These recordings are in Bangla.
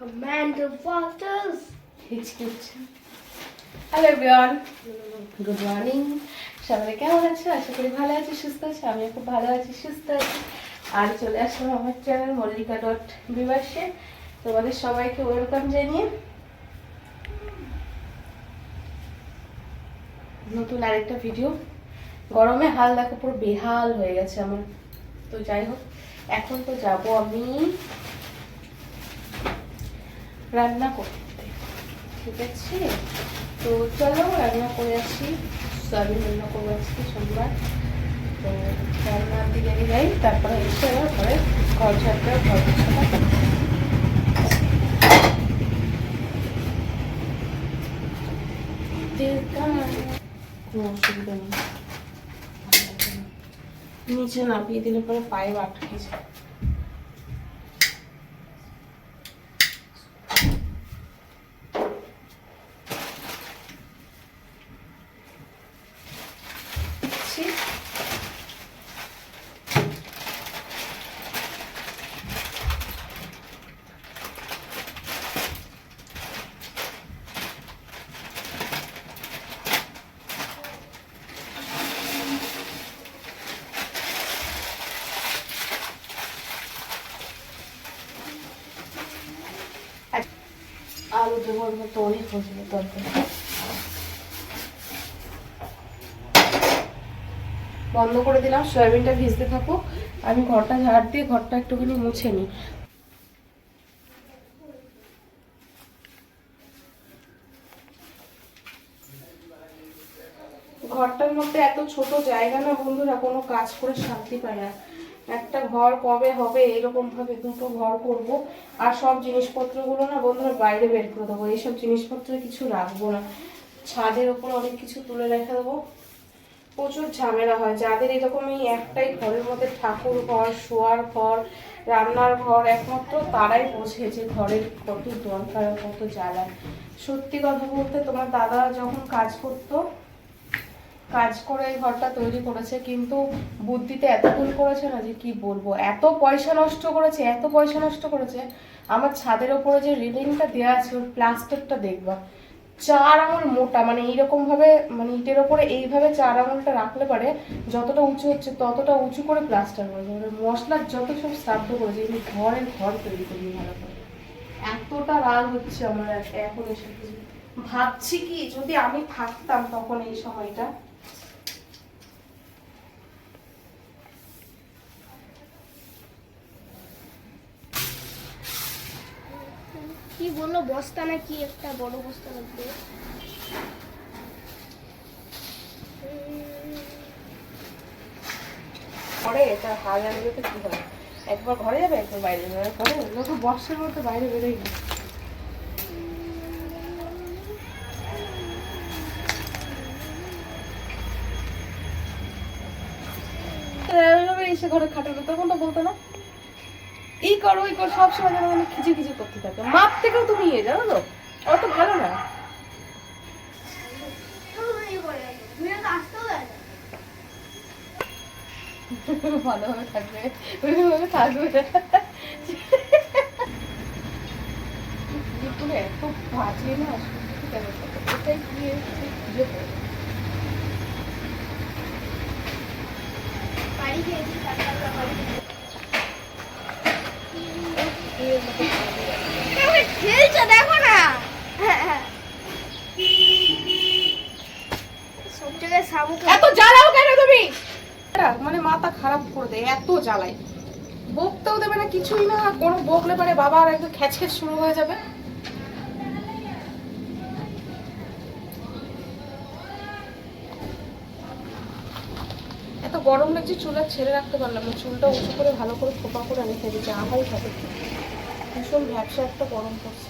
Commander Walters. Hello everyone good morning সবাই কেমন আছো? আশা করি ভালো আছি, সুস্থ আছি? আমি খুব ভালো আছি, সুস্থ আছি। আর চলে আসলাম আমার চ্যানেল মল্লিকা ডট বিবাসে তোমাদের সবাইকে ওয়েলকাম জানিয়ে। নতুন আরেকটা ভিডিও গরমে হাল দেখো পুরো বেহাল হয়ে গেছে আমার। তো যাই হোক, এখন তো যাব আমি রান্না করতে। ঠিক আছে? তো চলো, রান্না করে আসি। সয়াবিন রান্না করব আজকে সোমবার। তো দিকে আমি যাই তারপরে এসে আবার ঘরে ঘর ঝাড়টা ঘর করব। কোনো অসুবিধা নেই। নিচে নামিয়ে দিলে পরে পায়ে আটকে যায়। ওর মতো অনেক হয়ে দরকার বন্ধ করে দিলাম, সয়াবিনটা ভিজতে থাকুক। আমি ঘরটা ঝাড় দিয়ে ঘরটা একটুখানি মুছে নিই। ঘরটার মধ্যে এত ছোট জায়গা না বন্ধুরা, কোনো কাজ করে শান্তি পায় না। ঘর কবে হবে এরকম ভাবে দুটো ঘর করব। আর সব জিনিসপত্রগুলো না বন্ধুরা বাইরে বের করে দেবো। এইসব জিনিসপত্র কিছু রাখব না। ছাদের ওপর অনেক কিছু তুলে রেখে দেবো। প্রচুর ঝামেলা হয়। যাদের এরকম এই একটাই ঘরের মধ্যে ঠাকুর ঘর, শোয়ার ঘর, রান্নার ঘর, একমাত্র তারাই বোঝে যে ঘরের কত দরকার কত জ্বালা। সত্যি কথা বলতে তোমার দাদা যখন কাজ করতো কাজ করে এই ঘরটা তৈরি করেছে, কিন্তু বুদ্ধিতে এত ভুল করেছে না যে কি বলব? এত পয়সা নষ্ট করেছে, এত পয়সা নষ্ট করেছে। আমার ছাদের ওপরে যে রিলিংটা দেওয়া আছে ওর প্লাস্টারটা দেখবা। চার আঙুল মোটা মানে এইরকম ভাবে মানে ইটের ওপরে এইভাবে চার আঙুলটা রাখলে পারে যতটা উঁচু হচ্ছে ততটা উঁচু করে প্লাস্টার করেছে মানে মশলার যত সব শ্রাদ্ধ করেছে এমনি ঘরের ঘর তৈরি করি ভালো করে। এতটা রাগ হচ্ছে আমার এখন কিছু। ভাবছি কি, যদি আমি থাকতাম তখন এই সময়টা বলল বস্তা না কি একটা বড় বস্তা লাগবে। ঘরে এটা হাল তো কি হয়? একবার ঘরে যাবে একবার বাইরে যাবে ঘরে লোক বর্ষার মধ্যে বাইরে বেরোই না। এসে ঘরে খাটাবে তখন তো বলতো না। করো ওই করো সবসময় যেন খিচে খিচে করতে থাকে। মাপ থেকেও তুমি ইয়ে জানো তো? অত ভালো না। ভালোভাবে থাকবে, ওইভাবে থাকবে। না খেলছো, দেখো না। সব জায়গায় এত জ্বালাও কেন তুমি? মানে মাথা খারাপ করে দেয় এত জ্বালাই। বকতেও দেবে না, কিছুই না, কোনো বকলে পারে বাবা আর একদম খ্যাচ খ্যাচ শুরু হয়ে যাবে। এত গরম লাগছে, চুলা ছেড়ে রাখতে পারলাম না, চুলটা উঁচু করে, ভালো করে খোপা করে রেখে দিয়েছে আহাই খাবে ভীষণ ব্যবসা একটা গরম পড়ছে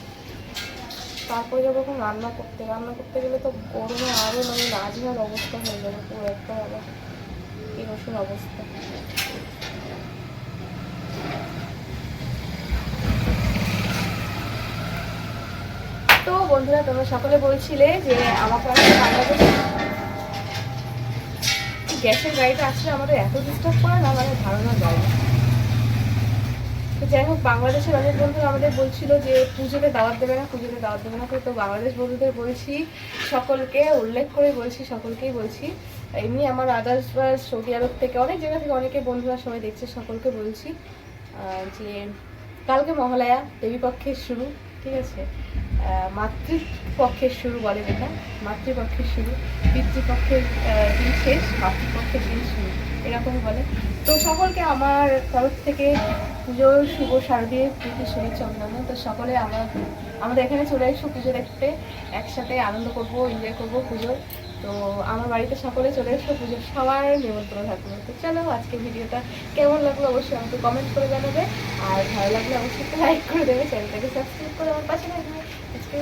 তারপরে যাব এখন রান্না করতে রান্না করতে গেলে তো গরমে আরও মানে নাজেহাল অবস্থা হয়ে যাবে, পুরো একটা আবার কেরোসিন অবস্থা। তো বন্ধুরা, তোমরা সকলে বলছিলে যে আমাকে রান্না গ্যাসের গাড়িটা আসলে আমাদের এত ডিস্টার্ব করে না মানে ধারণা যায় না। তো যাই হোক, বাংলাদেশের অনেক বন্ধু আমাদের বলছিল যে পুজোতে দাওয়াত দেবে না, পুজোতে দাওয়াত দেবে না। তো বাংলাদেশ বন্ধুদের বলছি, সকলকে উল্লেখ করে বলছি, সকলকেই বলছি। এমনি আমার আদার্স বা সৌদি আরব থেকে, অনেক জায়গা থেকে অনেকে বন্ধুরা সবাই দেখছে, সকলকে বলছি যে কালকে মহালয়া দেবীপক্ষের শুরু, ঠিক আছে? মাতৃপক্ষের শুরু বলে যেটা, মাতৃপক্ষের শুরু, পিতৃপক্ষের দিন শেষ, মাতৃপক্ষের দিন শুরু, এরকম বলে। তো সকলকে আমার তরফ থেকে পুজোর শুভ শারদীয় প্রীতি শুভেচ্ছা অভিনন্দন তো সকলে আমরা আমাদের এখানে চলে এসো পুজো দেখতে। একসাথে আনন্দ করব এনজয় করব পুজোর। তো আমার বাড়িতে সকলে চলে এসো পুজোর সবার নিমন্ত্রণ থাকবে তো চলো আজকে ভিডিওটা কেমন লাগল অবশ্যই আমাকে কমেন্ট করে জানাবে। আর ভালো লাগলে অবশ্যই লাইক করে দেবে চ্যানেলটাকে সাবস্ক্রাইব করে আমার পাশে থাকবে। আজকে